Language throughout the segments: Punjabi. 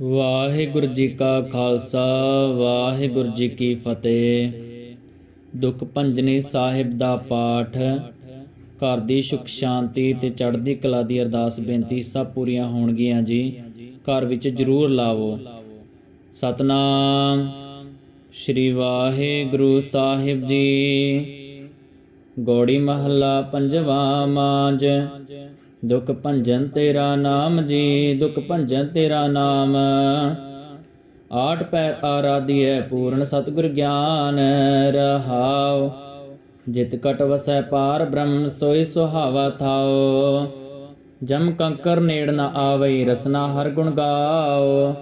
ਵਾਹਿਗੁਰੂ ਜੀ ਕਾ ਖਾਲਸਾ, ਵਾਹਿਗੁਰੂ ਜੀ ਕੀ ਫਤਿਹ। ਦੁੱਖ ਭੰਜਨੀ ਸਾਹਿਬ ਦਾ ਪਾਠ, ਘਰ ਦੀ ਸੁਖ, ਸ਼ਾਂਤੀ ਤੇ ਚੜ੍ਹਦੀ ਕਲਾ ਦੀ ਅਰਦਾਸ ਬੇਨਤੀ ਸਭ ਪੂਰੀਆਂ ਹੋਣਗੀਆਂ ਜੀ। ਘਰ ਵਿੱਚ ਜ਼ਰੂਰ ਲਾਵੋ। ਸਤਨਾਮ ਸ਼੍ਰੀ ਵਾਹਿਗੁਰੂ ਸਾਹਿਬ ਜੀ। ਗੋੜੀ ਮਹੱਲਾ ਪੰਜਵਾ ਮਾਜ ਦੁਖ ਭੰਜਨ ਤੇਰਾ ਨਾਮ ਜੀ, ਦੁਖ ਭੰਜਨ ਤੇਰਾ ਨਾਮ। ਆਠ ਪੈਰ ਆਰਾਧੀਐ ਪੂਰਨ ਸਤਿਗੁਰ ਗਿਆਨ, ਰਹਾਉ। ਜਿਤ ਕਟ ਵਸੈ ਪਾਰ ਬ੍ਰਹਮ, ਸੋਈ ਸੁਹਾਵਾ ਥਾਉ। ਜਮ ਕੰਕਰ ਨੇੜ ਨ ਆਵਈ ਰਸਨਾ ਹਰ ਗੁਣ ਗਾਓ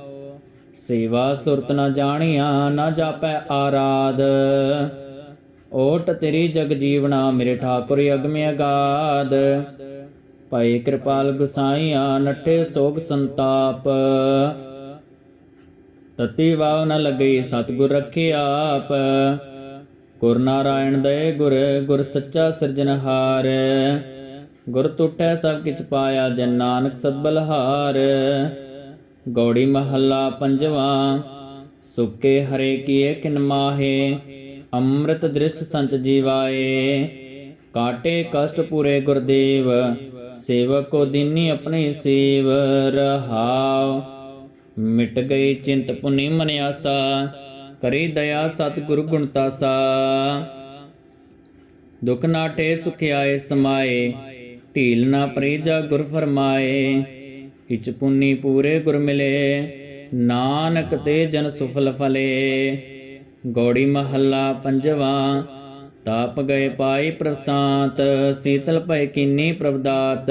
ਸੇਵਾ ਸੁਰਤ ਨ ਜਾਣੀਆਂ, ਨ ਜਾਪੈ ਆਰਾਧ। ਓਟ ਤੇਰੀ ਜਗ ਜੀਵਨਾ, ਮੇਰੇ ਠਾਕੁਰ ਅਗਮਿ ਅਗਾਦ ਭਾਈ ਕਿਰਪਾਲ ਗੁਸਾਈਆਂ, ਨੱਠੇ ਸੋਗ ਸੰਤਾਪ। ਤਤੀ ਵਾਵ ਨ ਲਗਈ, ਸਤਿਗੁਰ ਰੱਖੇ ਆਪ। ਗੁਰ ਨਾਰਾਇਣ ਦਇ ਗੁਰ ਗੁਰ ਸੱਚਾ ਸਿਰਜਨਹਾਰ ਗੁਰ ਟੁੱਟੈ ਸਭ ਕਿਛ ਪਾਇਆ, ਜਨ ਨਾਨਕ ਸਤਬਲਹਾਰ ਗੌੜੀ ਮਹੱਲਾ ਪੰਜਵਾ, ਸੁੱਕੇ ਹਰੇ ਕੀਏ ਕਿਨ ਮਾਹੇ। ਅੰਮ੍ਰਿਤ ਦ੍ਰਿਸ਼ ਸੰਚ ਜੀਵਾਏ ਕਾਟੇ ਕਸ਼ਟ ਪੂਰੇ ਗੁਰਦੇਵ। ਸੇਵਕੋ ਕੋ ਦੀਨੀ ਸੇਵ ਰਹਾਉ। ਮਿਟ ਗਈ ਚਿੰਤ ਪੁਨੀ ਮਨ ਆਸਾ, ਕਰੀ ਦਇਆ ਸਤਿਗੁਰ ਗੁਣ ਤਾਸਾ। ਦੁਖ ਨਾਟੇ ਸੁਖ ਆਏ ਸਮਾਏ, ਢੀਲ ਨਾ ਪਰੀਜਾ ਗੁਰ ਫਰਮਾਏ। ਇਚ ਪੁਨੀ ਪੂਰੇ ਗੁਰ ਮਿਲੇ, ਨਾਨਕ ਤੇ ਜਨ ਸੁਫਲ ਫਲੇ। ਗੌੜੀ ਮਹੱਲਾ ਪੰਜਵਾ ਤਾਪ ਗਏ ਪਾਈ ਪ੍ਰਸਾਂਤ, ਸੀਤਲ ਭੈ ਕੀਨੀ ਪ੍ਰਵਦਾਤ।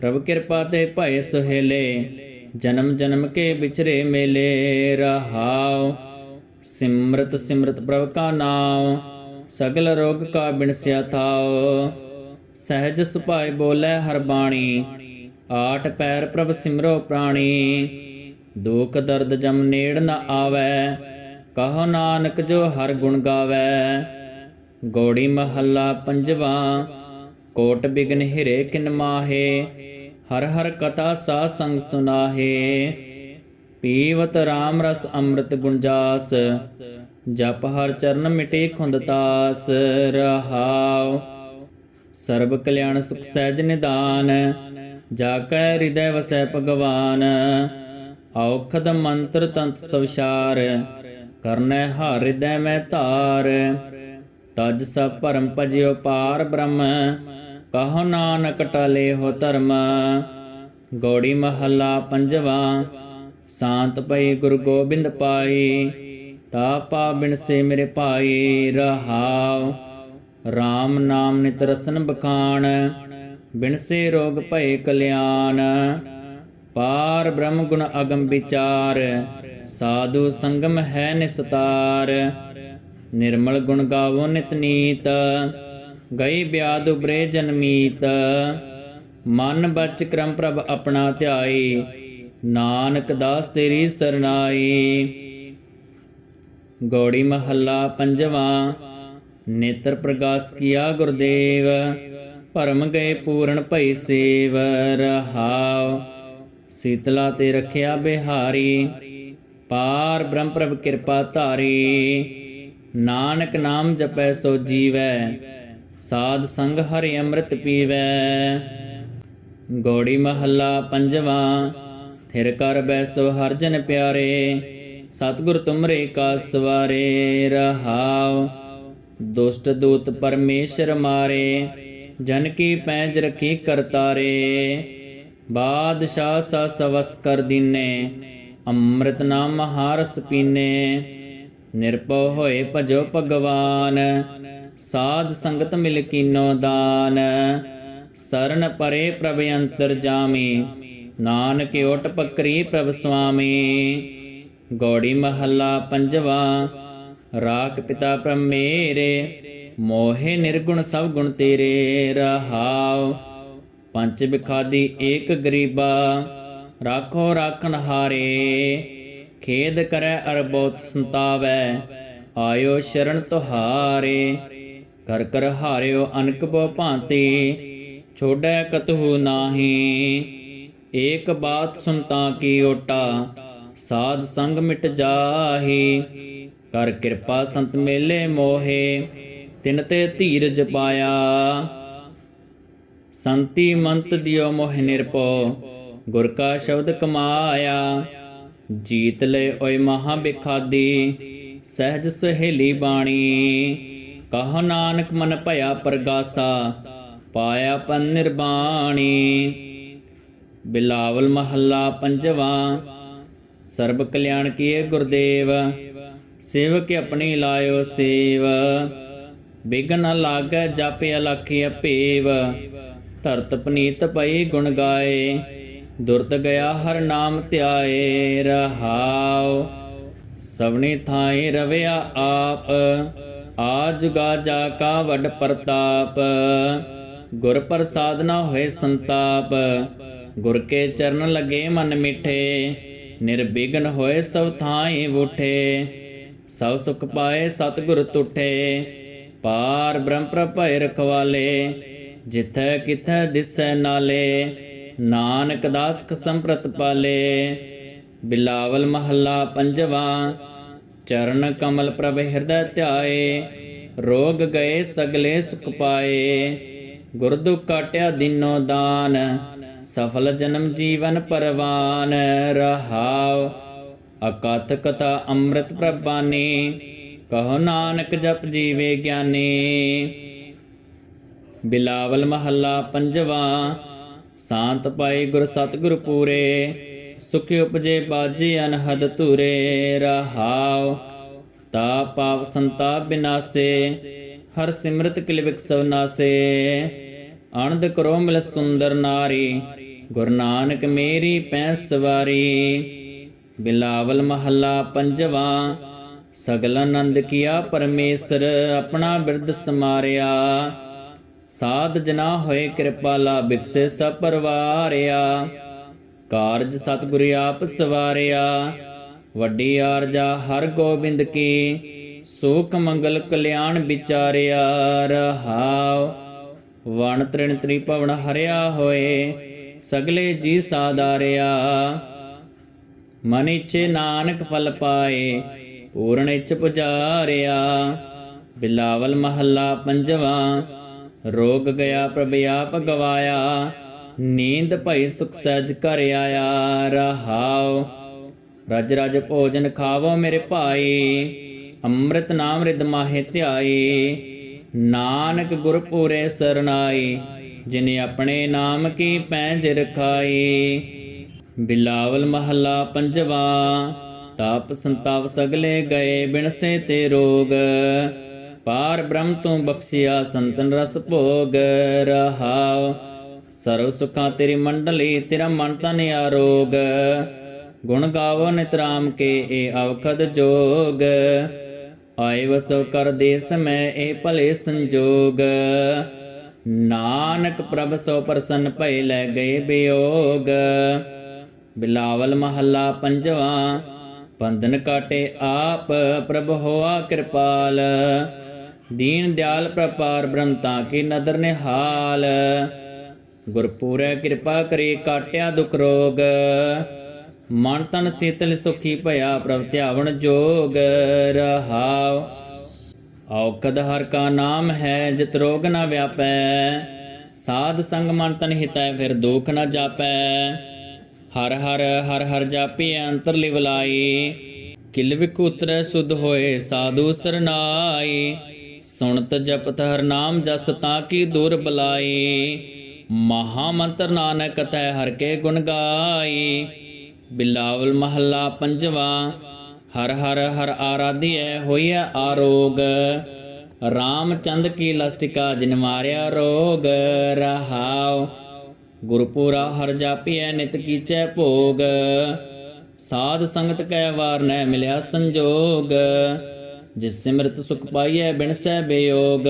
ਪ੍ਰਭ ਕਿਰਪਾ ਤੇ ਭੈ ਸੁਹੇਲੇ, ਜਨਮ ਜਨਮ ਕੇ ਵਿਚਰੇ ਮੇਲੇ। ਰਹਾਉ, ਸਿਮਰਤ ਸਿਮਰਤ ਪ੍ਰਭ ਕਾ ਨਾਮ ਸਗਲ ਰੋਗ ਕਾ ਬਿਨਸਿਆ ਥਾਉ ਸਹਿਜ ਸੁਭਾਏ ਬੋਲੇ ਹਰ ਬਾਣੀ, ਆਠ ਪੈਰ ਪ੍ਰਭ ਸਿਮਰੋ ਪ੍ਰਾਣੀ। ਦੁਖ ਦਰਦ ਜਮ ਨੇੜ ਨ ਆਵੈ, ਕਹੋ ਨਾਨਕ ਜੋ ਹਰ ਗੁਣ ਗਾਵੈ। ਗੋੜੀ ਮਹੱਲਾ ਪੰਜਵਾ, ਕੋਟ ਬਿਗਨ ਹਿਰੇ ਕਿਨ ਮਾਹੇ, ਹਰ ਹਰ ਕਥਾ ਸਾ ਸੰਗ ਸੁਨਾਹੇ। ਪੀਵਤ RAM ਰਸ ਅੰਮ੍ਰਿਤ ਗੁੰਜਾਸ, ਜਪ ਹਰ ਚਰਨ ਮਿਟੇ ਖੁੰਦਤਾਸ ਰਹਾਉ। ਸਰਬ ਕਲਿਆਣ ਸੁਖ ਸਹਿਜ ਨਿਦਾਨ, ਜਾ ਕੈ ਹਿਰਦੈ ਵਸੈ ਭਗਵਾਨ। ਔਖਦ ਮੰਤਰ ਤੰਤ ਸਵਸ਼ਾਰ, ਕਰਨੈ ਹਰ ਹਿਰਦੈ ਮੈਂ ਧਾਰ। ਤਜ ਸਭ ਭਰਮ ਭਜਿਓ ਪਾਰ ਬ੍ਰਹਮ, ਕਹੋ ਨਾਨਕ ਟਾਲੇ ਹੋ ਧਰਮ। ਗੌੜੀ ਮਹੱਲਾ ਪੰਜਵਾ, ਸ਼ਾਂਤ ਪਈ ਗੁਰੂ ਗੋਬਿੰਦ ਪਾਈ ਤਾਪਾ ਬਿਨਸੇ ਮੇਰੇ ਭਾਈ ਰਹਾਉ। RAM ਨਾਮ ਨਿਤ ਰਸਨ ਬਖਾਨ ਬਿਨਸੇ ਰੋਗ ਭਏ ਕਲਿਆਣ। ਪਾਰ ਬ੍ਰਹਮ ਗੁਣ ਅਗਮ ਵਿਚਾਰ ਸਾਧੂ ਸੰਗਮ ਹੈ ਨਿਸਤਾਰ। ਨਿਰਮਲ ਗੁਣ ਗਾਵੋ ਨਿਤ ਨੀਤ, ਗਈ ਬਿਆਦ ਉਬਰੇ ਜਨਮੀਤ ਮਨ ਬਚ ਕਰਮ ਪ੍ਰਭ ਆਪਣਾ ਧਿਆਈ, ਨਾਨਕ ਦਾਸ ਤੇਰੀ ਸਰਨਾਈ। ਗੋੜੀ ਮਹੱਲਾ ਪੰਜਵਾਂ, ਨੇਤਰ ਪ੍ਰਕਾਸ਼ ਕੀਆ ਗੁਰਦੇਵ, ਭਰਮ ਗਏ ਪੂਰਨ ਭਈ ਸੇਵ। ਰਹਾਉ, ਸੀਤਲਾ ਤੇ ਰਖਿਆ ਬਿਹਾਰੀ, ਪਾਰ ਬ੍ਰਹਮ ਪ੍ਰਭ ਕਿਰਪਾ ਧਾਰੀ। ਨਾਨਕ ਨਾਮ ਜਪੈ ਸੋ ਜੀਵੈ, ਸਾਧ ਸੰਗ ਹਰਿ ਅੰਮ੍ਰਿਤ ਪੀਵੈ। ਗੋੜੀ ਮਹੱਲਾ ਪੰਜਵਾ, ਥਿਰ ਕਰ ਬੈਸੋ ਹਰ ਜਨ ਪਿਆਰੇ, ਸਤਿਗੁਰ ਤੁਮਰੇ ਕਾ ਸਵਾਰੇ, ਰਹਾਉ। ਦੁਸ਼ਟ ਦੂਤ ਪਰਮੇਸ਼ਰ ਮਾਰੇ, ਜਨ ਕੀ ਪੈਂਜ ਰਖੀ ਕਰਤਾਰੇ। ਬਾਦਸ਼ਾਹ ਸਾ ਸਵਸ ਕਰ ਦੀਨੇ, ਅੰਮ੍ਰਿਤ ਨਾਮ ਹਾਰਸ ਪੀਨੇ। ਨਿਰਭਉ ਹੋਏ ਭਜੋ ਭਗਵਾਨ, ਸਾਧ ਸੰਗਤ ਮਿਲ ਕੀਨੋ ਦਾਨ। ਸਰਨ ਪਰੇ ਪ੍ਰਭ ਅੰਤਰ ਜਾਮੀ, ਨਾਨਕ ਓਟ ਪਕਰੀ ਪ੍ਰਭ ਸੁਆਮੀ। ਗੌੜੀ ਮਹੱਲਾ ਪੰਜਵਾ, ਰਾਖ ਪਿਤਾ ਪ੍ਰਭ ਮੋਹਿ ਨਿਰਗੁਣ ਸਭ ਗੁਣ ਤੇਰੇ ਰਹਾਉ। ਪੰਜ ਬਿਖਾਦੀ ਏਕ ਗਰੀਬਾ, ਰਾਖੋ ਰਾਖਣ ਹਾਰੇ। ਖੇਦ ਕਰੈ ਅਰ ਬਹੁਤ ਸੰਤਾਵੈ, ਆਇਓ ਸ਼ਰਨ ਤੁਹਾਰੇ। ਕਰ ਕਰ ਹਾਰਿਓ ਅਨਕ ਬੋ ਭਾਂਤੀ, ਛੋੜੈ ਕਤਹੂ ਨਾਹੀ। ਏਕ ਬਾਤ ਸੁਨਤਾ ਕੀ ਓਟਾ, ਸਾਧ ਸੰਗ ਮਿਟ ਜਾਹੀ। ਕਰ ਕਿਰਪਾ ਸੰਤ ਮੇਲੇ ਮੋਹੇ, ਤਿਨ ਤੇ ਧੀਰਜ ਪਾਇਆ। ਸੰਤੀ ਮੰਤ ਦਿਓ ਮੋਹ ਨਿਰਪੋ ਗੁਰ ਕਾ ਸ਼ਬਦ ਕਮਾਇਆ। ਜੀਤ ਲੈ ਓਏ ਮਹਾ ਬਿਖਾਦੀ ਸਹਿਜ ਸਹੇਲੀ ਬਾਣੀ। ਕਹ ਨਾਨਕ ਮਨ ਭਇਆ ਪ੍ਰਗਾਸਾ, ਪਾਇਆ ਪਨ ਨਿਰਬਾਣੀ। ਬਿਲਾਵਲ ਮਹੱਲਾ ਪੰਜਵਾ, ਸਰਬ ਕਲਿਆਣ ਕੀਏ ਗੁਰਦੇਵ ਸੇਵਕ ਆਪਣੀ ਲਾਇਓ ਸੇਵ। ਬਿਗਨ ਨ ਲਾਗੈ ਜਾਪਿ ਅਲਖਿ ਭੇਵ ਧਰਤ ਪਨੀਤ ਪਈ ਗੁਣ ਗਾਏ। ਦੁਰਤ ਗਿਆ ਹਰ ਨਾਮ ਧਿਆਏ ਰਹਾਉ, ਸਵਣੀ ਥਾਈ ਰਵਿਆ ਆਪ ਆਜੁਗਾ ਜਾ ਕਾ ਵੱਡ ਪ੍ਰਤਾਪ, ਗੁਰ ਪ੍ਰਸਾਦ ਨਾ ਹੋਏ ਸੰਤਾਪ, ਗੁਰ ਕੇ ਚਰਨ ਲਗੇ ਮਨ ਮਿਠੇ ਨਿਰਬਿਘਨ ਹੋਏ ਸਭ ਥਾਈ ਉਠੇ, ਸਭ ਸੁਖ ਪਾਏ ਸਤਿਗੁਰ ਤੁਠੇ, ਪਾਰ ਬ੍ਰਹਮ ਪ੍ਰਭੈ ਰਖਵਾਲੇ, ਜਿਥੈ ਕਿਥੈ ਦਿਸੈ ਨਾਲੇ ਨਾਨਕ ਦਾਸ ਕਸਮ ਪ੍ਰਤ ਪਾਲੇ, ਬਿਲਾਵਲ ਮਹੱਲਾ ਪੰਜਵਾ, ਚਰਨ ਕਮਲ ਪ੍ਰਭ ਹਿਰਦੈ ਧਿਆਏ, ਰੋਗ ਗਏ ਸਗਲੇ ਸੁਖ ਪਾਏ ਗੁਰ ਦੁਖ ਕਾਟਿਆ ਦਿਨੋ ਦਾਨ, ਸਫਲ ਜਨਮ ਜੀਵਨ ਪਰਵਾਨ, ਰਹਾਉ ਅਕਥ ਕਥਾ ਅੰਮ੍ਰਿਤ ਪ੍ਰਭਾਨੀ, ਕਹੋ ਨਾਨਕ ਜਪ ਜੀਵੇ ਗਿਆਨੀ। ਬਿਲਾਵਲ ਮਹੱਲਾ ਪੰਜਵਾ ਸ਼ਾਂਤ ਪਾਈ ਗੁਰ ਸਤਿਗੁਰ ਪੂਰੇ, ਸੁਖ ਉਪਜੇ ਬਾਜੀ ਅਨਹਦ ਧੂਰੇ, ਰਹਾਉ ਤਾ ਪਾਪ ਸੰਤਾਪ ਬਿਨਾਸੇ, ਹਰ ਸਿਮਰਤ ਕਿਲ ਵਿਕਸਵ ਨਾਸੇ। ਅਨੰਦ ਕਰੋ ਮਿਲ ਸੁੰਦਰ ਨਾਰੀ, ਗੁਰ ਨਾਨਕ ਮੇਰੀ ਪੈ ਸਵਾਰੀ। ਬਿਲਾਵਲ ਮਹੱਲਾ ਪੰਜਵਾ, ਸਗਲ ਆਨੰਦ ਕੀਆ ਪਰਮੇਸ਼ਰ, ਆਪਣਾ ਬਿਰਦ ਸਮਾਰਿਆ। ਸਾਧ ਜਨਾ ਹੋਏ ਕਿਰਪਾਲਾ ਬਿਕਸੇ ਸਭ ਪਰਵਾਰਿਆ। ਕਾਰਜ ਸਤਿਗੁਰ ਆਪ ਸਵਾਰਿਆ। ਵੱਡੀ ਆਰਜਾ ਹਰ ਗੋਬਿੰਦ ਕੀ ਸੁਖ ਮੰਗਲ ਕਲਿਆਣ ਵਿਚਾਰਿਆ ਰਹਾਉ। ਵਣ ਤ੍ਰਿਣ ਤ੍ਰਿਭਵਨ ਹਰਿਆ ਹੋਏ, ਸਗਲੇ ਜੀ ਸਾਦਾਰਿਆ ਮਨ ਇਛੇ ਨਾਨਕ ਫਲ ਪਾਏ, ਪੂਰਨ ਇਛ ਪੁਜਾਰਿਆ। ਬਿਲਾਵਲ ਮਹੱਲਾ ਪੰਜਵਾ ਰੋਗ ਗਿਆ ਪ੍ਰਭ ਆਪ ਗਵਾਇਆ। ਨੀਂਦ ਭਈ ਸੁਖ ਸਜ ਕਰ ਆਇਆ। ਰਹਾਉ ਰਜ ਰਜ ਭੋਜਨ ਖਾਵੋ ਮੇਰੇ ਭਾਈ। ਅੰਮ੍ਰਿਤ ਨਾਮ ਰਿਦ ਮਾਹੇ ਧਿਆਈ। ਨਾਨਕ ਗੁਰ ਪੂਰੇ ਸਰਨਾਈ ਜਿਨੇ ਆਪਣੇ ਨਾਮ ਕੀ ਪੈਂਜ ਰਖਾਈ। ਬਿਲਾਵਲ ਮਹੱਲਾ ਪੰਜਵਾ। ਤਾਪ ਸੰਤਾਪ ਸਗਲੇ ਗਏ ਬਿਨਸੇ ਤੇ ਰੋਗ। ਪਾਰ ਬ੍ਰਹਮ ਤੂੰ ਬਖਸ਼ਿਆ, ਸੰਤਨ ਰਸ ਭੋਗ ਰਹਾਉ ਸਰਵ ਸੁਖਾਂ ਤੇਰੀ ਮੰਡਲੀ, ਤੇਰਾ ਮਨ ਤਨ ਆਰੋਗ। ਗੁਣ ਗਾਵੋ ਨਿਤਰਾਮ ਕੇ ਇਹ ਅਵਖਦ ਜੋਗ। ਆਏ ਵਸੋ ਕਰ ਦੇਸ ਮੈਂ ਇਹ ਭਲੇ ਸੰਜੋਗ। ਨਾਨਕ ਪ੍ਰਭ ਸੋ ਪ੍ਰਸੰਨ ਭਏ ਲੈ ਗਏ ਬਿਯੋਗ ਬਿਲਾਵਲ ਮਹੱਲਾ ਪੰਜਵਾ, ਬੰਧਨ ਕਾਟੇ ਆਪ ਪ੍ਰਭ ਹੋਆ ਕਿਰਪਾਲ। ਦੀਨ ਦਿਆਲ ਪ੍ਰਪਾਰ ਬ੍ਰਹਮਤਾ ਕੀ ਨਦਰ ਨਿਹਾਲ। ਗੁਰਪੂਰੈ ਕਿਰਪਾ ਕਰੀ ਕਾਟਿਆ ਦੁਖ ਰੋਗ। ਮਨ ਤਨ ਸੀਤਲ ਸੁਖੀ ਭਇਆ ਪ੍ਰਭ ਧਿਆਵਣ ਜੋਗ। ਰਹਾਉ, ਔਕਦ ਹਰ ਕਾ ਨਾਮ ਹੈ, ਜਿਤ ਰੋਗ ਨ ਵਿਆਪੈ। ਸਾਧ ਸੰਗ ਮਨ ਤਨ ਹਿਤੈ, ਫਿਰ ਦੁਖ ਨ ਜਾਪੈ। ਹਰ ਹਰ ਹਰ ਹਰ ਜਾਪੀ ਅੰਤਰ ਲਿਵਲਾਈ। ਕਿਲ ਵਿਕੂਤਰੈ ਸੁਧ ਹੋਏ, ਸਾਧੂ ਸਰਨਾਈ। ਸੁਣਤ ਜਪਤ ਹਰ ਨਾਮ ਜਸ ਤਾਂ ਕੀ ਦੂਰ ਬਲਾਈ। ਮਹਾ ਮੰਤਰ ਨਾਨਕ ਕਥੈ ਹਰ ਕੇ ਗੁਣ ਗਾਈ। ਬਿਲਾਵਲ ਮਹੱਲਾ ਪੰਜਵਾ, ਹਰ ਹਰ ਹਰ ਆਰਾਧਿਐ ਹੋਈਐ ਆਰੋਗ। ਰਾਮਚੰਦ ਕੀ ਲਸਟਿਕਾ ਜਿਨ ਮਾਰਿਆ ਰੋਗ, ਰਹਾਉ। ਗੁਰਪੂਰਾ ਹਰ ਜਾਪੀਐ ਨਿਤ ਕੀਚੈ ਭੋਗ। ਸਾਧ ਸੰਗਤ ਕੈ ਵਾਰ ਨੈ ਮਿਲਿਆ ਸੰਜੋਗ। ਜਿਸ ਸਿਮਰਤ ਸੁਖ ਪਾਈਐ ਬਿਨਸੈ ਬਿਯੋਗ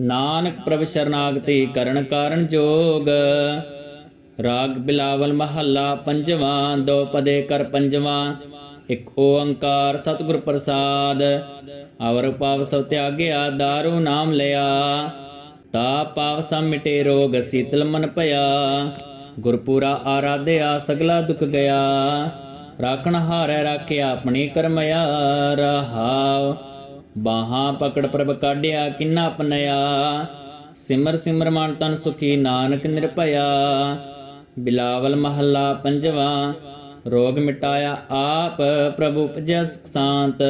ਨਾਨਕ ਪ੍ਰਭ ਸ਼ਰਨਾਗਤੀ ਕਰਨ ਕਾਰਨ ਜੋਗ। ਰਾਗ ਬਿਲਾਵਲ ਮਹੱਲਾ ਪੰਜਵਾਂ, ਦੋ ਪਦੇ ਕਰ ਪੰਜਵਾਂ, ਇੱਕ ਓੰਕਾਰ ਸਤਿਗੁਰ ਪ੍ਰਸਾਦ। ਅਵਰ ਪਾਵ ਸਭ ਤਿਆਗਿਆ दारू ਨਾਮ ਲਿਆ। ਤਾ ਪਾਵ ਸਭ ਮਿਟੇ, ਰੋਗ ਸੀਤਲ ਮਨ ਭਇਆ। ਗੁਰਪੂਰਾ ਆਰਾਧਿਆ, ਸਗਲਾ ਦੁਖ ਗਿਆ। ਰਾਖਣ ਹਾਰੈ ਰਾਖਿਆ ਆਪਣੀ ਕਰਮਇਆ ਰਹਾਉ ਬਾਹਾਂ ਪਕੜ ਪ੍ਰਭ ਕਾਢਿਆ ਕਿੰਨਾ ਆਪਣਿਆ ਸਿਮਰ ਸਿਮਰ ਮਨ ਤਨ ਸੁਖੀ ਨਾਨਕ ਨਿਰਭਇਆ। ਬਿਲਾਵਲ ਮਹੱਲਾ ਪੰਜਵਾ, ਰੋਗ ਮਿਟਾਇਆ ਆਪ ਪ੍ਰਭੂ ਉਪਜੈ ਸੁਖ ਸ਼ਾਂਤ।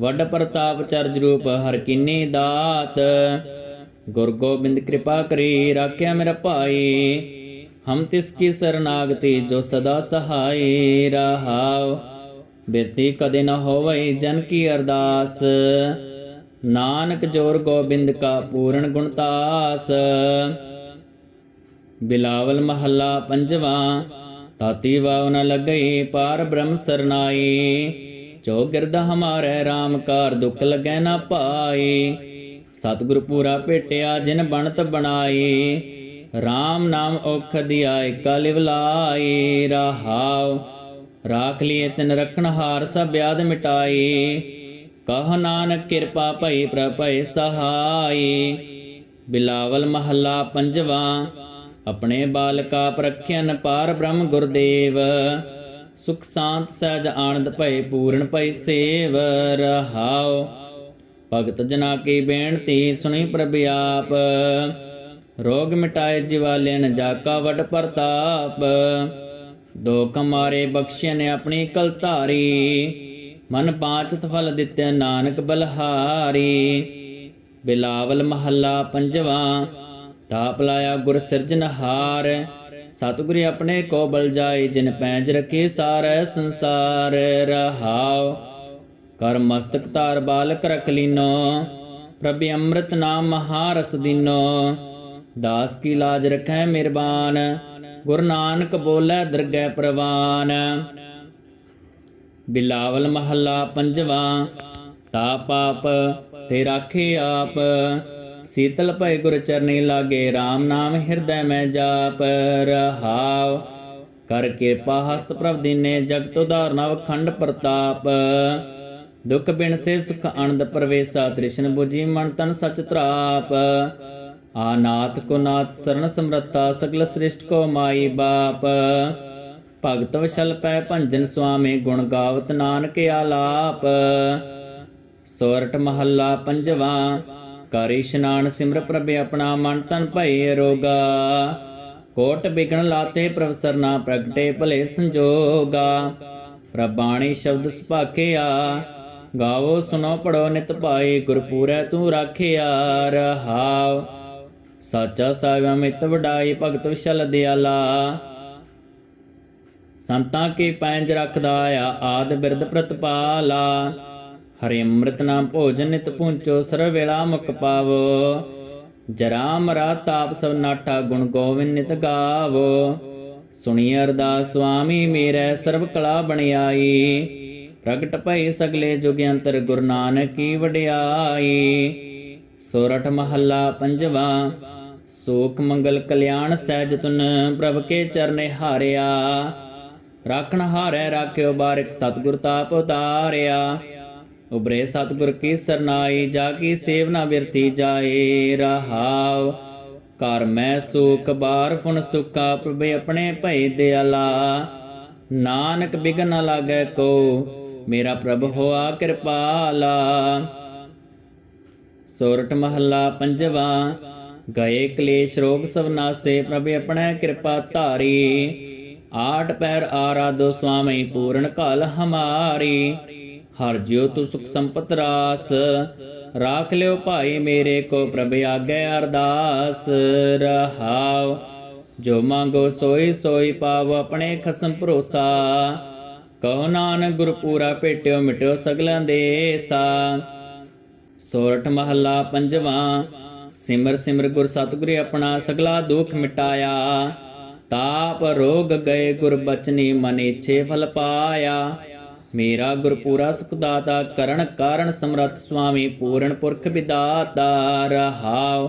ਵੱਡ ਪ੍ਰਤਾਪ ਚਰਜ ਰੂਪ ਹਰ ਕੀਨੀ ਦਾਤ। ਗੁਰ ਗੋਬਿੰਦ ਕਿਰਪਾ ਕਰੀ, ਰਾਖਿਆ ਮੇਰਾ ਭਾਈ। ਹਮ ਤਿਸ ਕੀ ਸਰਨਾਗਤੀ ਜੋ ਸਦਾ ਸਹਾਈ ਰਹਾਉ ਬਿਰਤੀ ਕਦੇ ਨ ਹੋਵਈ ਜਨ ਕੀ ਅਰਦਾਸ। ਨਾਨਕ ਜੋਰ ਗੋਬਿੰਦ ਕਾ ਪੂਰਨ ਗੁਣਤਾਸ ਬਿਲਾਵਲ ਮਹੱਲਾ ਪੰਜਵਾ ਤਾਤੀ ਵਾਵ ਨ ਲੱਗਈ ਪਾਰ ਬ੍ਰਹਮ ਸਰਨਾਈ। ਜੋ ਗਿਰਦ ਹਮਾਰੇ RAM ਕਾਰ ਦੁਖ ਲਗੈ ਨਾ ਪਾਈ। ਸਤਿਗੁਰ ਪੂਰਾ ਭੇਟਿਆ ਜਿਨ ਬਣਤ ਬਣਾਈ। RAM ਨਾਮ ਔਖ ਦਿਆ ਏਕਾ ਲਿਵ ਰਹਾਉ। ਰਾਖ ਲਿਏ ਤਿਨ ਰਖਣ ਹਾਰ, ਸਭ ਬਿਆਦ ਮਿਟਾਈ ਕਹ ਨਾਨਕ ਕਿਰਪਾ ਭਈ ਪ੍ਰਭੈ ਸਹਾਈ ਬਿਲਾਵਲ ਮਹੱਲਾ ਪੰਜਵਾ, ਆਪਣੇ ਬਾਲਕਾ ਪ੍ਰਖਿਆਨ ਪਾਰ ਬ੍ਰਹਮ ਗੁਰਦੇਵ। ਸੁਖ ਸ਼ਾਂਤ ਸਹਿਜ ਆਨੰਦ ਭਏ ਪੂਰਨ ਭਈ ਸੇਵ, ਰਹਾਉ। ਭਗਤ ਜਨਾ ਕੀ ਬੇਨਤੀ, ਸੁਣੀ ਪ੍ਰਭ ਆਪ। ਰੋਗ ਮਿਟਾਏ ਜਿਵਾਲਿਨ ਜਾਕਾ ਵਡ ਪ੍ਰਤਾਪ। ਦੁਖ ਮਾਰੇ ਬਖਸ਼ਿਆ ਨੇ ਆਪਣੀ ਕਲ ਧਾਰੀ। ਮਨ ਪਾਂਚਤ ਫਲ ਦਿੱਤੇ ਨਾਨਕ ਬਲਹਾਰੀ। ਬਿਲਾਵਲ ਮਹੱਲਾ ਪੰਜਵਾ, ਤਾਪ ਲਾਇਆ ਗੁਰ ਸਿਰਜਨਹਾਰ ਸਤਿਗੁਰ ਆਪਣੇ ਕੋ ਬਲ ਜਾਏ, ਜਿਨ ਪੈਜ ਰਖੇ ਸਾਰੈ ਸੰਸਾਰ। ਰਹਾਉ, ਕਰ ਮਸਤਕ ਧਾਰ ਬਾਲਕ ਰਖ ਲੀਨੋ। ਪ੍ਰਭ ਅੰਮ੍ਰਿਤ ਨਾਮ ਮਹਾਰਸ ਦੀਨੋ। ਦਾਸ ਕੀ ਲਾਜ ਰਖੈ ਮਿਹਰਬਾਨ, ਗੁਰ ਨਾਨਕ ਬੋਲੇ ਦਰਗਹਿ ਪ੍ਰਵਾਨ। ਬਿਲਾਵਲ ਮਹੱਲਾ ਪੰਜਵਾ, ਤਾ ਪਾਪ ਤੇ ਰਾਖੇ ਆਪ। ਸੀਤਲ ਭਏ ਗੁਰ ਚਰਨੀ ਲਾਗੇ RAM ਨਾਮ ਹਿਰਦੈ ਮੈਂ ਜਾਪ। ਰਹਾਉ ਕਰ ਕਿਰਪਾ ਹਸਤ ਪ੍ਰਭ ਦੀਨੇ ਜਗਤ ਉਧਾਰਨਾ ਵਖੰਡ ਪ੍ਰਤਾਪ। ਦੁਖ ਬਿਨ ਸੇ ਸੁਖ ਅਨੰਦ ਪਰਵੇਸਾ, ਤ੍ਰਿਸ਼ਨ 부ਜੀ ਮਨ ਤਨ ਸਚ ਤਰਾਪ ਆਨਾਥ ਕੋ ਨਾਥ ਸਰਣ ਸਮਰੱਥਾ ਸਗਲ ਸ੍ਰਿਸ਼ਟ ਕੋ ਮਾਈ ਬਾਪ। ਭਗਤ ਵਸ਼ਲ ਪੈ ਭੰਜਨ ਸੁਆਮੀ ਗੁਣ ਗਾਵਤ ਨਾਨਕ ਆਲਾਪ। ਸੋਰਠ ਮਹੱਲਾ ਪੰਜਵਾ, ਕਰ ਇਸ਼ਨਾਨ ਸਿਮਰ ਪ੍ਰਭ ਆਪਣਾ ਮਨ ਤਨ ਭਈ ਰੋਗਾ। ਕੋਟ ਬਿਗਣ ਲਾਤੇ ਪ੍ਰਭ ਸਰਨਾ ਪ੍ਰਗਟੇ ਭਲੇ ਸੰਜੋਗਾ। ਪ੍ਰਬਾਣੀ ਸ਼ਬਦ ਸੁਭਾਖਿਆ, ਗਾਵੋ ਸੁਨੋ ਪੜੋ ਨਿਤ ਭਾਈ ਗੁਰਪੂਰੈ ਤੂੰ ਰਾਖਿਆ ਰਹਾਉ। ਸਾਚਾ ਸਾਹਿਬ ਅਮਿਤ ਵਡਾਈ ਭਗਤ ਵਿਸ਼ਲ ਦਿਆਲਾ। ਸੰਤਾਂ ਕੇ ਪੈਂਜ ਰੱਖਦਾ ਆ, ਆਦ ਬਿਰਦ ਪ੍ਰਤਪਾਲਾ। ਹਰਿ ਅੰਮ੍ਰਿਤ ਨਾਮ ਭੋਜਨ ਨਿਤ ਪੁੰਚੋ ਸਰ ਵੇਲਾ ਮੁਕ ਪਾਵੋ। ਜਰਾ ਮਰਾ ਤਾਪ ਸਭ ਨਾਠਾ, ਗੁਣ ਗੋਵਿੰਦ ਨਿਤ ਗਾਵੋ। ਸੁਣੀ ਅਰਦਾਸ ਸੁਆਮੀ, ਮੇਰੇ ਸਰਬ ਕਲਾ ਬਣਿਆਈ। ਪ੍ਰਗਟ ਭਈ ਸਗਲੇ ਜੁਗ ਅੰਤਰ ਗੁਰੂ ਨਾਨਕ ਕੀ ਵਡਿਆਈ। ਸੋਰਠ ਮਹੱਲਾ ਪੰਜਵਾ ਸੋਖ ਮੰਗਲ ਕਲਿਆਣ ਸਹਿਜ ਤੁਨ ਪ੍ਰਭ ਕੇ ਚਰਨੇ ਹਾਰਿਆ। ਰਾਖਣ ਹਾਰੈ ਰਾਖਿਓ ਬਾਰਿਕ ਸਤਿਗੁਰ ਤਾਪ ਉਤਾਰਿਆ। ਉਬਰੇ ਸਤਿਗੁਰ ਕੀ ਸਰਨਾਈ, ਜਾ ਕੀ ਸੇਵਨਾ ਵਿਰਤੀ ਜਾਏ, ਰਹਾਉ। ਕਰ ਮੈਂ ਸੁਖ ਬਾਰ ਫੁਨ ਸੁਖਾ ਪ੍ਰਭ ਆਪਣੇ ਭਈ ਦਿਆਲਾ। ਨਾਨਕ ਬਿਗਨ ਨ ਲਾਗੈ ਕੋ, ਮੇਰਾ ਪ੍ਰਭ ਹੋਆ ਕਿਰਪਾਲਾ। ਸੋਰਠ ਮਹੱਲਾ ਪੰਜਵਾ। ਗਏ ਕਲੇਸ਼ ਰੋਗ ਸਭ ਨਾਸੇ, ਪ੍ਰਭ ਆਪਣਾ ਕਿਰਪਾ ਧਾਰੀ। ਆਠ ਪੈਰ ਆਰਾਧੋ ਸੁਆਮੀ, ਪੂਰਨ ਕਾਲ ਹਮਾਰੀ। ਹਰ ਜਿਉ ਤੂ ਸੁਖ ਸੰਪਤ ਰਾਸ। ਰਾਖ ਲਿਓ ਭਾਈ ਮੇਰੇ ਕੋ, ਪ੍ਰਭ ਆਗੇ ਅਰਦਾਸ। ਰਹਾਉ ਜੋ ਮੰਗੋ ਸੋਈ ਸੋਈ ਪਾਵ ਆਪਣੇ ਖਸਮ ਭਰੋਸਾ। ਕਹੋ ਨਾਨਕ ਗੁਰ ਪੂਰਾ ਭੇਟਿਓ ਮਿਟਿਓ ਸਗਲਾਂ ਦੇ ਸਾ ਸੋਰਠ ਮਹੱਲਾ ਪੰਜਵਾਂ, ਸਿਮਰ ਸਿਮਰ ਗੁਰ ਸਤਿਗੁਰੇ ਆਪਣਾ ਸਗਲਾ ਦੁੱਖ ਮਿਟਾਇਆ। ਤਾਪ ਰੋਗ ਗਏ ਗੁਰ ਬਚਨੀ ਮਨ ਇਛੇ ਫਲ ਪਾਇਆ। ਮੇਰਾ ਗੁਰ ਪੂਰਾ ਸੁਖ ਕਰਨ ਕਾਰਨ ਸਮਰੱਥ ਸੁਆਮੀ ਪੂਰਨ ਪੁਰਖ ਵਿਦਾਤਾ ਰਹਾਉ।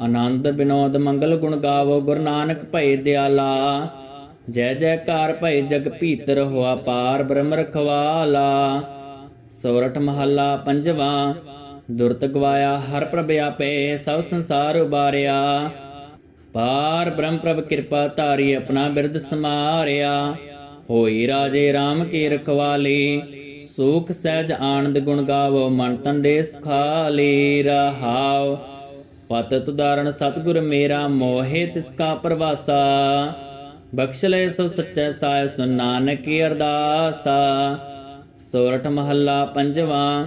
ਆਨੰਦ ਬਿਨੋਦ ਮੰਗਲ ਗੁਣ ਗਾਵੋ ਗੁਰੂ ਨਾਨਕ ਭਏ ਦਿਆਲਾ। ਜੈ ਜੈਕਾਰ ਭਏ ਜਗ ਭੀਤਰ ਹੋਆ ਪਾਰ ਬ੍ਰਹਮ ਰਖਵਾਲਾ। ਸੋਰਠ ਮਹੱਲਾ ਪੰਜਵਾ ਦੁਰਤ ਗਵਾਇਆ, ਹਰ ਪ੍ਰਭ ਆਪੇ, ਸਭ ਸੰਸਾਰ ਉਬਾਰਿਆ। ਪਾਰ ਬ੍ਰਹਮ ਪ੍ਰਭ ਕਿਰਪਾ ਧਾਰੀ, ਆਪਣਾ ਬਿਰਦ ਸਮਾਰਿਆ ਹੋਈ ਰਾਜੇ RAM ਕੀ ਰਖਵਾਲੀ, ਸੁਖ ਸਹਿਜ ਆਨੰਦ ਗੁਣ ਗਾਵੋ, ਮਨ ਤਨ ਦੇ ਸੁਖਾਲੀ ਰਹਾਉ ਪਤਤ ਉਦਾਰਣ ਸਤਿਗੁਰ ਮੇਰਾ, ਮੋਹਿ ਤਿਸ ਕਾ ਪ੍ਰਵਾਸਾ। ਬਖਸ਼ ਲੈ ਸੋ ਸੱਚੇ ਸਾਇ, ਸੁਨ ਨਾਨਕੀ ਅਰਦਾਸਾ। ਸੋਰਠ ਮਹੱਲਾ ਪੰਜਵਾਂ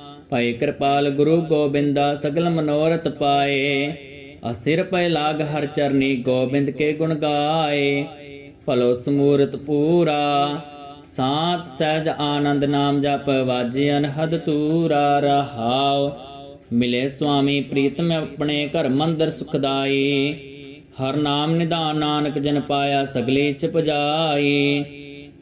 ਭਾਈ ਕਿਰਪਾਲ ਗੁਰੂ ਗੋਬਿੰਦਾ ਸਗਲ ਮਨੋਰਥ ਪਾਏ। ਅਸਥਿਰ ਪੈ ਲਾਗ ਹਰ ਚਰਨੀ ਗੋਬਿੰਦ ਕੇ ਗੁਣ ਗਾਏ। ਭਲੋ ਸਮੂਰਤ ਪੂਰਾ, ਸਾਤ ਸਹਿਜ ਆਨੰਦ ਨਾਮ ਜਪ ਵਾਜੇ ਅਨਹਦ ਤੂਰਾ, ਰਹਾਉ, ਮਿਲੇ ਸੁਆਮੀ ਪ੍ਰੀਤਮ ਆਪਣੇ ਘਰ ਮੰਦਰ ਸੁਖਦਾਈ। ਹਰ ਨਾਮ ਨਿਧਾਨ ਨਾਨਕ ਜਨ ਪਾਇਆ ਸਗਲੀ ਚ ਪਜਾਈ।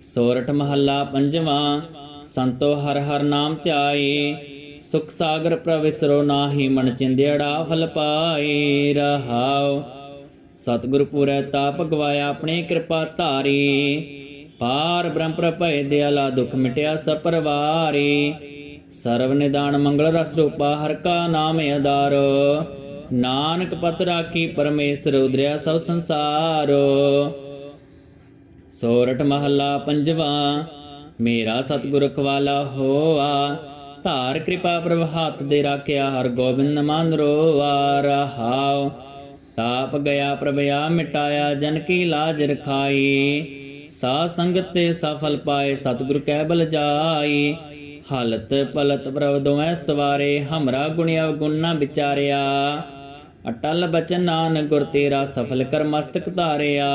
ਸੋਰਠ ਮਹੱਲਾ ਪੰਜਵਾਂ, ਸੰਤੋ ਹਰ ਹਰ ਨਾਮ ਧਿਆਈ। ਸੁਖ ਸਾਗਰ ਪ੍ਰਵਿਸਰੋ ਨਾਹੀ ਮਨ ਚਿੰਦਿਆੜਾ, ਫਲ ਪਾਈ ਰਹਾਉ। ਸਤਿਗੁਰ ਪੂਰੈ ਤਾਪ ਗਵਾਇਆ ਆਪਣੀ ਕਿਰਪਾ ਧਾਰੀ। ਪਾਰ ਬ੍ਰਹਮ ਪ੍ਰਭੈ ਦਿਆਲਾ ਦੁਖ ਮਿਟਿਆ ਸਭ ਸਰਵ ਨਿਦਾਨ ਮੰਗਲ ਰਸ ਰੂਪਾ ਹਰ ਕਾ ਨਾਮ ਆਧਾਰੋ। ਨਾਨਕ ਪਤ ਰਾਖੀ ਪਰਮੇਸ਼ਰ ਉਦਰਿਆ ਸਭ ਸੰਸਾਰੋ। ਸੋਰਠ ਮਹੱਲਾ ਪੰਜਵਾ, ਮੇਰਾ ਸਤਿਗੁਰ ਖਵਾਲਾ ਹੋਆ। ਧਾਰ ਕਿਰਪਾ ਪ੍ਰਭ ਹੱਥ ਦੇ ਰਾਖਿਆ, ਹਰ ਗੋਬਿੰਦ ਮਨ ਰਹਾਉ ਤਾਪ ਗਿਆ ਪ੍ਰਭਿਆ ਮਿਟਾਇਆ ਜਨ ਕੀ ਲਾਜ ਰਖਾਈ। ਸਾ ਸੰਗਤ ਤੇ ਸਫਲ ਪਾਏ, ਸਤਿਗੁਰ ਕੈ ਬਲ ਜਾਈ। ਹਾਲਤ ਪਲਤ ਪ੍ਰਭ ਦੋਵੇਂ ਸਵਾਰੇ, ਹਮਰਾ ਗੁਣਿਆ ਗੁਣ ਨਾ ਵਿਚਾਰਿਆ। ਅਟਲ ਬਚਨ ਨਾਨਕ, ਗੁਰ ਤੇਰਾ ਸਫਲ ਕਰ ਮਸਤਕ ਧਾਰਿਆ।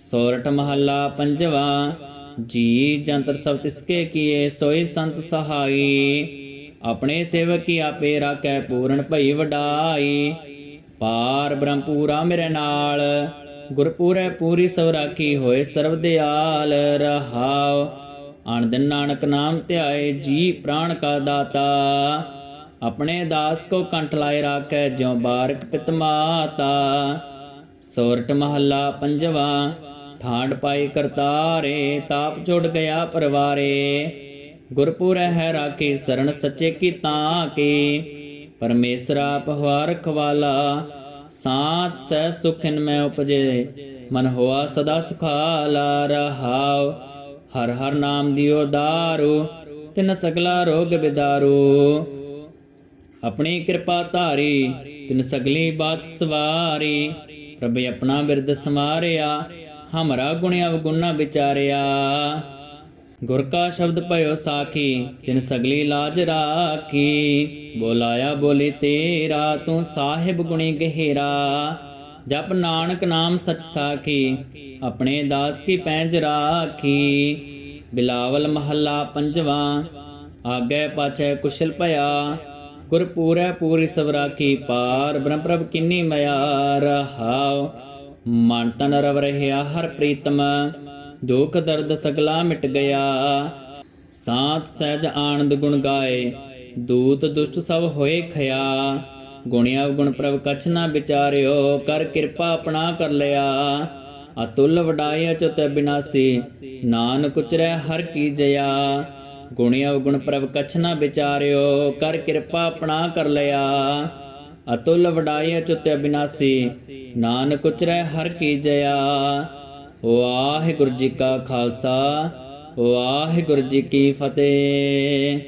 ਸੋਰਠ ਮਹੱਲਾ ਪੰਜਵਾ ਜੀ, ਜੰਤਰ ਸਭ ਤਿਸਕੇ ਕੀਏ ਸੋਈ ਸੰਤ ਸਹਾਈ। ਆਪਣੇ ਸੇਵਕ ਕੀ ਆਪੇ ਰਾਖੈ ਪੂਰਨ ਭਈ ਵਡਾਈ। ਪਾਰ ਬ੍ਰਹਮ ਮੇਰੇ ਨਾਲ, ਗੁਰਪੂਰੈ ਪੂਰੀ ਸਭ ਰਾਖੀ ਹੋਏ ਸਰਬ ਦਿਆਲ ਰਹਾਉ ਅਣਦਿਨ ਨਾਨਕ ਨਾਮ ਧਿਆਏ, ਜੀ ਪ੍ਰਾਣ ਕਾ ਦਾਤਾ। ਆਪਣੇ ਦਾਸ ਕੋ ਕੰਠ ਲਾਏ ਰਾਖੈ, ਜਿਉ ਬਾਰਕ ਪਿਤ ਮਾਤਾ। ਸੋਰਠ ਮਹੱਲਾ ਪੰਜਵਾ ਠਾਂਡ ਪਾਈ ਕਰਤਾਰੇ, ਤਾਪ ਛੁੱਟ ਗਿਆ ਪਰਵਾਰੇ। ਗੁਰਪੁਰ ਹੈ ਰਾਖੀ ਸਰਣ ਸੱਚੇ ਕੀ ਤਾਂ ਕੀ। ਪਰਮੇਸ਼ਰਾ ਪਹਵਾ ਰਖਵਾਲਾ ਸਾਥ ਸਹਿ ਸੁਖਿਨ ਮੈਂ ਉਪਜੇ। ਮਨ ਹੋਆ ਸਦਾ ਸੁਖਾਲਾ, ਰਹਾਉ, ਹਰ ਹਰ ਨਾਮ ਦਿਓ ਦਾਰੂ, ਤਿਨ ਸਗਲਾ ਰੋਗ ਬਿਦਾਰੂ। ਆਪਣੀ ਕਿਰਪਾ ਧਾਰੀ, ਤਿਨ ਸਗਲੀ ਬਾਤ ਸਵਾਰੀ। ਪ੍ਰਭ ਆਪਣਾ ਬਿਰਦ ਸਮਾਰਿਆ ਹਮਰਾ ਗੁਣਿਆ ਅਵਗੁਣਾ ਵਿਚਾਰਿਆ। ਗੁਰ ਕਾ ਸ਼ਬਦ ਭਇਓ ਸਾਖੀ, ਤਿਨ ਸਗਲੀ ਲਾਜ ਰਾਖੀ। ਬੋਲਾਇਆ ਬੋਲੇ ਤੇਰਾ, ਤੂੰ ਸਾਹਿਬ ਗੁਣੀ ਗਹਿਰਾ। ਜਪ ਨਾਨਕ ਨਾਮ ਸਚ ਸਾਖੀ, ਆਪਣੇ ਦਾਸ ਕੀ ਪੈਂਜ ਰਾਖੀ। ਬਿਲਾਵਲ ਮਹੱਲਾ ਪੰਜਵਾ, ਆਗੇ ਪਾਛੇ ਕੁਸ਼ਲ ਭਇਆ। ਗੁਰ ਪੂਰੀ ਸਭ ਰਾਖੀ ਪਾਰ ਬ੍ਰਹਮ ਪ੍ਰਭ ਕਿੰਨੀ ਮਿਆ ਰਹਾਉ ਮਨ ਤਨ ਰਵ ਰਹਿਆ ਹਰ ਪ੍ਰੀਤਮ, ਦੁਖ ਦਰਦ ਸਗਲਾ ਮਿਟ ਗਿਆ। ਸਾਥ ਸਹਿਜ ਆਨੰਦ ਗੁਣ ਗਾਏ, ਦੂਤ ਦੁਸ਼ਟ ਸਭ ਹੋਏ ਖਿਆ। ਗੁਣਿਆ ਗੁਣ ਪ੍ਰਭ ਕਛ ਨਾ ਵਿਚਾਰਿਓ, ਕਰ ਕਿਰਪਾ ਆਪਣਾ ਕਰ ਲਿਆ। ਅਤੁਲ ਵਡਾਈ ਅਚੁਤ ਬਿਨਾਸੀ, ਨਾਨਕ ਉਚਰੈ ਹਰ ਕੀ ਜਇਆ। ਗੁਣਿਆ ਗੁਣ ਪ੍ਰਭ ਕਛ ਨਾ ਵਿਚਾਰਿਓ, ਕਰ ਕਿਰਪਾ ਆਪਣਾ ਕਰ ਲਿਆ। ਅਤੁਲ ਵਡਾਈ ਅਚੁਤ ਬਿਨਾਸੀ। ਨਾਨਕ ਉਚਰੈ ਹਰ ਕੀ ਜਇਆ। ਵਾਹਿਗੁਰੂ ਜੀ ਕਾ ਖਾਲਸਾ, ਵਾਹਿਗੁਰੂ ਜੀ ਕੀ ਫਤਿਹ।